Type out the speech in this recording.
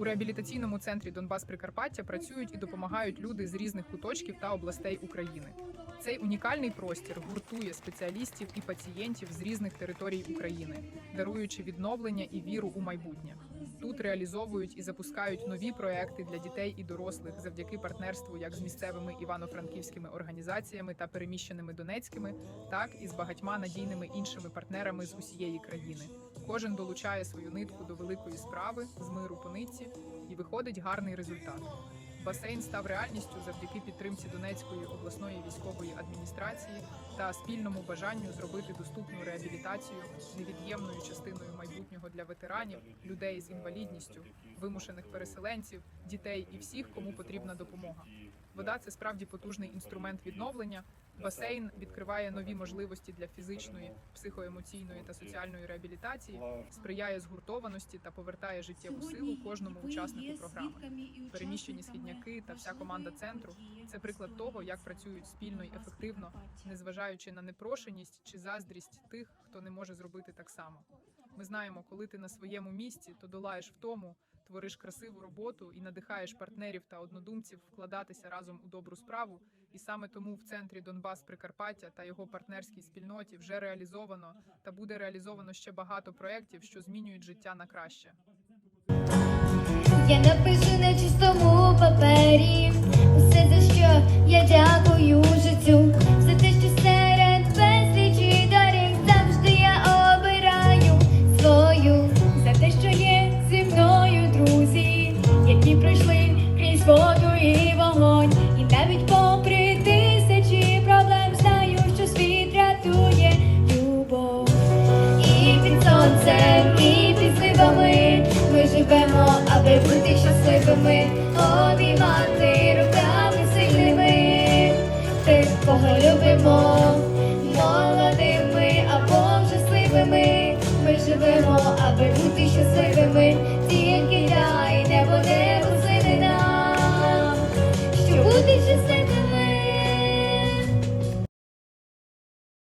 У реабілітаційному центрі Донбас Прикарпаття працюють і допомагають люди з різних куточків та областей України. Цей унікальний простір гуртує спеціалістів і пацієнтів з різних територій України, даруючи відновлення і віру у майбутнє. Тут реалізовують і запускають нові проекти для дітей і дорослих завдяки партнерству як з місцевими івано-франківськими організаціями та переміщеними донецькими, так і з багатьма надійними іншими партнерами з усієї країни. Кожен долучає свою нитку до великої справи з миру по нитці, і виходить гарний результат. Басейн став реальністю завдяки підтримці Донецької обласної військової адміністрації та спільному бажанню зробити доступну реабілітацію невід'ємною частиною майбутнього для ветеранів, людей з інвалідністю, вимушених переселенців, дітей і всіх, кому потрібна допомога. Вода це справді потужний інструмент відновлення. Басейн відкриває нові можливості для фізичної, психоемоційної та соціальної реабілітації, сприяє згуртованості та повертає життєву силу кожному учаснику програми. Переміщені східняки та вся команда центру це приклад того, як працюють спільно й ефективно, незважаючи на непрошеність чи заздрість тих, хто не може зробити так само. Ми знаємо, коли ти на своєму місці, то долаєш втому, твориш красиву роботу і надихаєш партнерів та однодумців вкладатися разом у добру справу. І саме тому в центрі Донбас Прикарпаття та його партнерській спільноті вже реалізовано та буде реалізовано ще багато проєктів, що змінюють життя на краще. Я напишу на чистому папері бути щасливими, обіймати руками сильними, тих, кого любимо, молодими або щасливими. Ми живемо, аби бути щасливими,